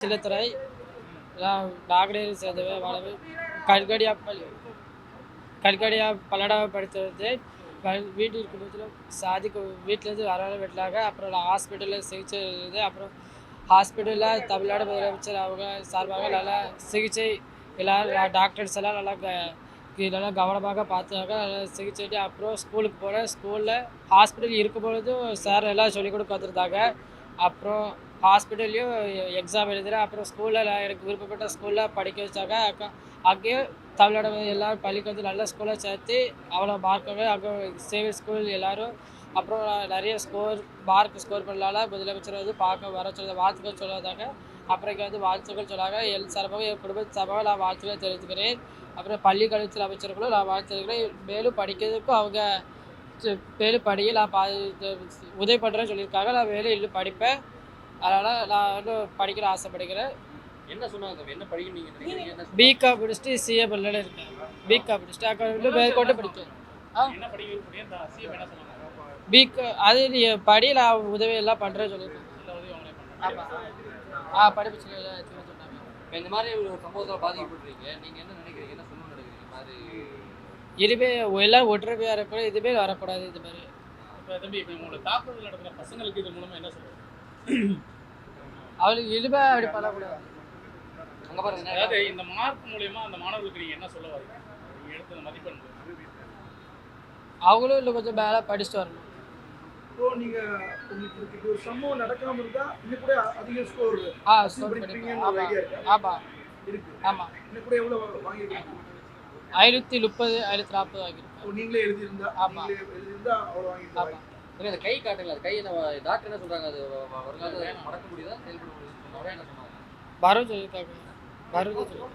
சிலத்துறை எல்லாம் டாக்டர் சேர்ந்தவை வாழவே கல்கடியா பள்ளி கல்கடியா பல்லடாவை படித்தது வீட்டில் குடும்பத்தில் சாதிக்கு வீட்டிலேருந்து வர விடலாங்க அப்புறம் நான் ஹாஸ்பிட்டலில் சிகிச்சை இருந்தது அப்புறம் ஹாஸ்பிட்டலில் தமிழ்நாடு முதலமைச்சர் அவங்க சார்பாக நல்லா சிகிச்சை எல்லாம் டாக்டர்ஸ் எல்லாம் நல்லா நல்லா கவனமாக பார்த்தாங்க நல்லா சிகிச்சைட்டு அப்புறம் ஸ்கூலுக்கு போனேன் ஸ்கூலில் ஹாஸ்பிட்டல் இருக்கும்பொழுது சார் எல்லாம் சொல்லிக் கொடுக்க வந்திருந்தாங்க. அப்புறம் ஹாஸ்பிட்டல்லையும் எக்ஸாம் எழுதுகிறேன் அப்புறம் ஸ்கூலில் எனக்கு விருப்பப்பட்ட ஸ்கூலில் படிக்க வச்சாங்க அக்கா அங்கேயும் தமிழோட எல்லாரும் பள்ளிக்கு வந்து நல்ல ஸ்கூலாக சேர்த்து அவ்வளோ மார்க்காக அங்கே சேவியர் ஸ்கூல் எல்லோரும் அப்புறம் நிறைய ஸ்கோர் மார்க் ஸ்கோர் பண்ணலால முதலமைச்சர் வந்து பார்க்க வர சொல்ல வாழ்த்துக்கள் சொல்லாதாங்க. அப்புறம் இங்கே வந்து வாழ்த்துக்கள் சொன்னாங்க என் சார்பாக என் குடும்ப சார்பாக நான் வாழ்த்துக்களை தெரிவித்துக்கிறேன். அப்புறம் பள்ளி கல்வித்துறை அமைச்சர்களும் நான் வாழ்த்துக்கிறேன். மேலும் படிக்கிறதுக்கும் அவங்க மேலும் படிக்க நான் பா உதவி பண்ணுறேன்னு சொல்லியிருக்காங்க. நான் மேலும் இன்னும் படிப்பேன். அதனால் நான் இன்னும் படிக்கிற ஆசைப்படுகிறேன். என்ன சொன்னாங்க? என்ன சொன்னாங்க? பிகாம் முடிச்சுட்டு சிஏ பண்ணல இருக்கேன். பிகாம் முடிச்சுட்டு அக்கா இன்னும் மேற்கொண்டு படிக்கிறேன் பிக அது நீ படி நான் உதவி எல்லாம் பண்ணுறேன்னு சொல்லியிருக்கேன். ஆமாம் ஆ படிப்பு சொன்னாங்க. இப்ப இந்த மாதிரி ஒரு சம்பவத்தில் பாதிக்கப்படுறீங்க நீங்க என்ன நினைக்கிறீங்க? என்ன சொல்லணும்னு நினைக்கிறீங்க? இந்த மாதிரி இனிமே எல்லாம் ஒற்றுமையாக இருக்கணும். இதுமே வரக்கூடாது இது மாதிரி. இப்போ தம்பி இப்போ உங்களோட தாக்குதல் நடக்கிற பசங்களுக்கு இது மூலமா என்ன சொல்லுங்க அவளுக்கு இனிமே அப்படி பண்ணக்கூடாது அங்க பாருங்க அதாவது இந்த மார்க் மூலியமா அந்த மாணவர்களுக்கு நீங்க என்ன சொல்ல வரீங்க? நீங்க எடுத்த அந்த மதிப்பெண் அவங்களும் இன்னும் கொஞ்சம் மேலே படிச்சுட்டு வரணும். இப்போ நீங்க உங்களுக்கு இப்படி ஒரு சம்பவம் நடக்காம இருந்தா இன்னும் கூட அதிக ஸ்கோர் ஆ ஸ்கோர் ஐடியா ஆமாம் இருக்கா? ஆமாம் ஆமாம் இன்னும் கூட எவ்வளவு வாங்கியிருக்கீங்க? ஐநூற்றி முப்பது ஐநூற்றி நாற்பது வாங்கியிருக்கேன். நீங்களே எழுதியிருந்தா ஆமா. நீங்களே எழுதியிருந்தா அவ்வளவு வாங்கியிருப்பாங்க தம்பி, அந்த கை காட்டுங்க அது கை என்ன டாக்டர் என்ன சொல்றாங்க அது வருங்காலத்துல மறக்க முடியுதா செயல்பட முடியுது என்ன சொன்னாங்க சொல்லியிருக்காங்க சொல்லியிருக்காங்க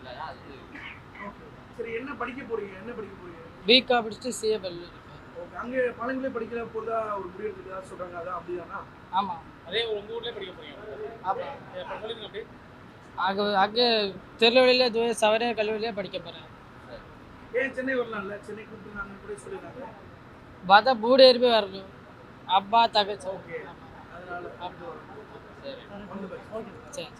இல்ல அது சரி என்ன படிக்க போறீங்க? என்ன படிக்க போறீங்க? பிகாம் முடிச்சுட்டு சிஏ ஓகே அங்க பழங்களே படிக்கல போதா ஒரு முடிவு எடுத்துக்கா சொல்றாங்க அதான் அப்படிதானா? ஆமாம் அதே ஒரு உங்க ஊர்லயே படிக்க போறீங்க. இப்போ சொல்லுங்க அப்படி? அங்கே அங்கே திருநெல்வேலியில் தூய சவரிய கல்லூரியிலே படிக்க போகிறேன் ஏன் சென்னை வரலாம்ல? சென்னை கூப்பிட்டு நாங்க கூட சொல்லிருக்காங்க பார்த்தா வரணும். அம்மா தங்கச்சி. ஓகே. ஆமாம் அதனால ஆமாம் சரி. சரி.